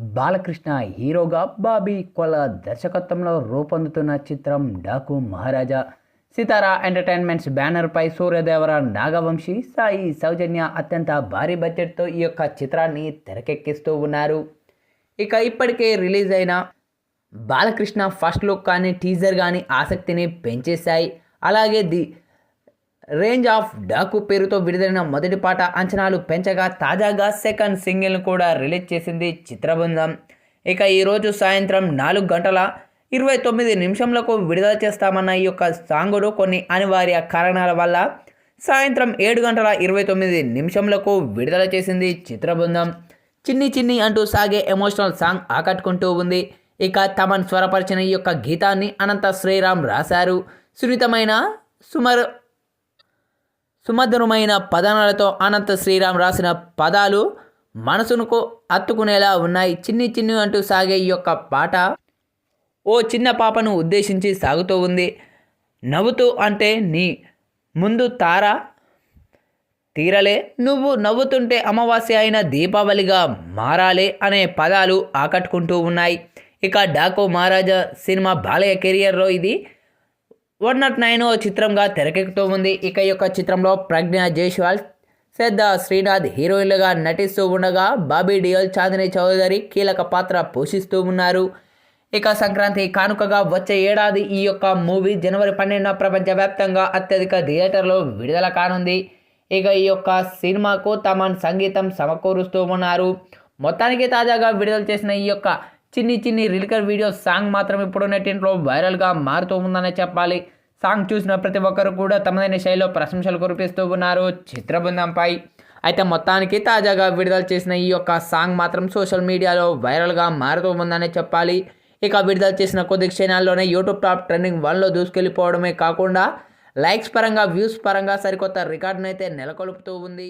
బాలకృష్ణ హీరోగా బాబీ కొల దర్శకత్వంలో రూపొందుతున్న చిత్రం డాకు మహారాజా. సితారా ఎంటర్టైన్మెంట్స్ బ్యానర్పై సూర్యదేవర నాగవంశీ సాయి సౌజన్య అత్యంత భారీ బడ్జెట్తో ఈ యొక్క చిత్రాన్ని తెరకెక్కిస్తూ ఉన్నారు. ఇక ఇప్పటికే రిలీజ్ అయిన బాలకృష్ణ ఫస్ట్ లుక్ కానీ టీజర్ కానీ ఆసక్తిని పెంచేశాయి. అలాగే ది రేంజ్ ఆఫ్ డాకు పేరుతో విడుదలైన మొదటి పాట అంచనాలు పెంచగా తాజాగా సెకండ్ సింగిల్ను కూడా రిలీజ్ చేసింది చిత్రబృందం. ఇక ఈరోజు సాయంత్రం నాలుగు గంటల ఇరవై తొమ్మిది నిమిషంలకు విడుదల చేస్తామన్న ఈ యొక్క సాంగును కొన్ని అనివార్య కారణాల వల్ల సాయంత్రం ఏడు గంటల ఇరవై తొమ్మిది నిమిషంలకు విడుదల చేసింది చిత్రబృందం. చిన్ని చిన్ని అంటూ సాగే ఎమోషనల్ సాంగ్ ఆకట్టుకుంటూ ఉంది. ఇక తమన్ స్వరపరిచిన ఈ యొక్క గీతాన్ని అనంత శ్రీరామ్ రాశారు. సున్నితమైన సుమారు సుమధురమైన పదనాలతో అనంత శ్రీరామ్ రాసిన పదాలు మనసునుకు అత్తుకునేలా ఉన్నాయి. చిన్ని చిన్ని అంటూ సాగే ఈ యొక్క పాట ఓ చిన్న పాపను ఉద్దేశించి సాగుతూ ఉంది. నవ్వుతూ అంటే నీ ముందు తార తీరలే. నువ్వు నవ్వుతుంటే అమావాస్య అయిన దీపావళిగా మారాలే అనే పదాలు ఆకట్టుకుంటూ ఉన్నాయి. ఇక డాకో మహారాజా సినిమా బాలయ్య కెరియర్లో ఇది వన్ నాట్ నైన్ చిత్రంగా తెరకెక్కుతూ ఉంది. ఇక ఈ యొక్క చిత్రంలో ప్రజ్ఞ జైస్వాల్ శ్రద్ధ శ్రీనాథ్ హీరోయిన్లుగా నటిస్తూ ఉండగా బాబీ డియోల్ చాందిని చౌదరి కీలక పాత్ర పోషిస్తూ ఉన్నారు. ఇక సంక్రాంతి కానుకగా వచ్చే ఏడాది ఈ యొక్క మూవీ జనవరి పన్నెండున ప్రపంచవ్యాప్తంగా అత్యధిక థియేటర్లో విడుదల కానుంది. ఇక ఈ యొక్క సినిమాకు తమన్ సంగీతం సమకూరుస్తూ ఉన్నారు. మొత్తానికి తాజాగా విడుదల చేసిన ఈ యొక్క చిన్ని చిన్ని రిలికర్ వీడియో సాంగ్ మాత్రం ఇప్పుడు నెట్టింట్లో వైరల్గా మారుతూ ఉందనే చెప్పాలి. సాంగ్ చూసిన ప్రతి ఒక్కరు కూడా తమదైన శైలిలో ప్రశంసలు కురిపిస్తూ ఉన్నారు చిత్రబృందంపై. అయితే మొత్తానికి తాజాగా విడుదల చేసిన ఈ యొక్క సాంగ్ మాత్రం సోషల్ మీడియాలో వైరల్గా మారుతూ ఉందనే చెప్పాలి. ఇక విడుదల చేసిన కొద్ది క్షణాల్లోనే యూట్యూబ్ టాప్ ట్రెండింగ్ వన్లో దూసుకెళ్ళిపోవడమే కాకుండా లైక్స్ పరంగా వ్యూస్ పరంగా సరికొత్త రికార్డునైతే నెలకొల్పుతూ ఉంది.